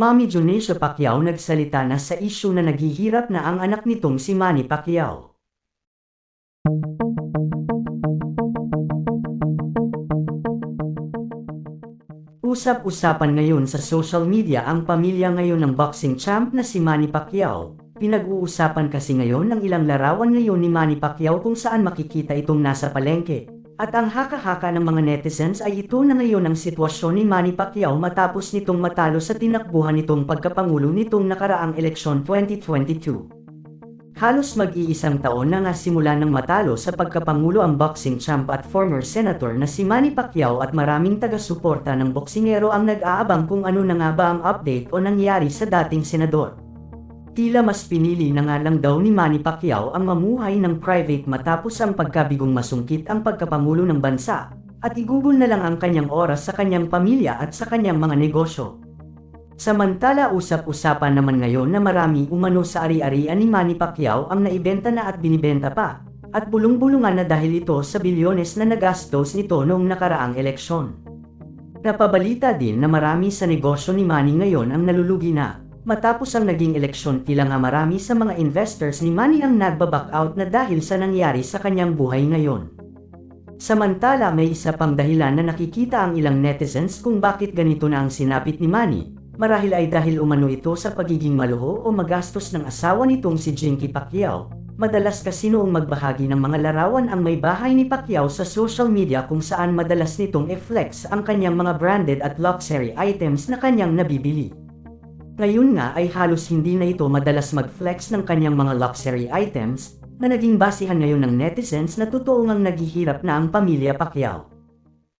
Mami Junisha Pacquiao nagsalita na sa isyu na naghihirap na ang anak nitong si Manny Pacquiao. Usap-usapan ngayon sa social media ang pamilya ngayon ng boxing champ na si Manny Pacquiao. Pinag-uusapan kasi ngayon ng ilang larawan ngayon ni Manny Pacquiao kung saan makikita itong nasa palengke. At ang haka-haka ng mga netizens ay ito na ngayon ang sitwasyon ni Manny Pacquiao matapos nitong matalo sa tinakbuhan nitong pagkapangulo nitong nakaraang eleksyon 2022. Halos mag-iisang taon na nga simula ng matalo sa pagkapangulo ang boxing champ at former senator na si Manny Pacquiao at maraming taga-suporta ng boksingero ang nag-aabang kung ano na nga ba ang update o nangyari sa dating senador. Tila mas pinili na nga lang daw ni Manny Pacquiao ang mamuhay ng private matapos ang pagkabigong masungkit ang pagkapangulo ng bansa at igugol na lang ang kanyang oras sa kanyang pamilya at sa kanyang mga negosyo. Samantala usap-usapan naman ngayon na marami umano sa ari-arian ni Manny Pacquiao ang naibenta na at binibenta pa, at bulong-bulungan na dahil ito sa bilyones na nagastos nito noong nakaraang eleksyon. Napabalita din na marami sa negosyo ni Manny ngayon ang nalulugi na, matapos ang naging eleksyon tila nga marami sa mga investors ni Manny ang nagbaback out na dahil sa nangyari sa kanyang buhay ngayon. Samantala may isa pang dahilan na nakikita ang ilang netizens kung bakit ganito na ang sinapit ni Manny, Marahil ay dahil umano ito sa pagiging maluho o magastos ng asawa nitong si Jinky Pacquiao. Madalas kasi noong magbahagi ng mga larawan ang may bahay ni Pacquiao sa social media kung saan madalas nitong i-flex ang kanyang mga branded at luxury items na kanyang nabibili. Ngayon nga ay halos hindi na ito madalas mag-flex ng kanyang mga luxury items na naging basihan ngayon ng netizens na totoo ngang naghihirap na ang pamilya Pacquiao.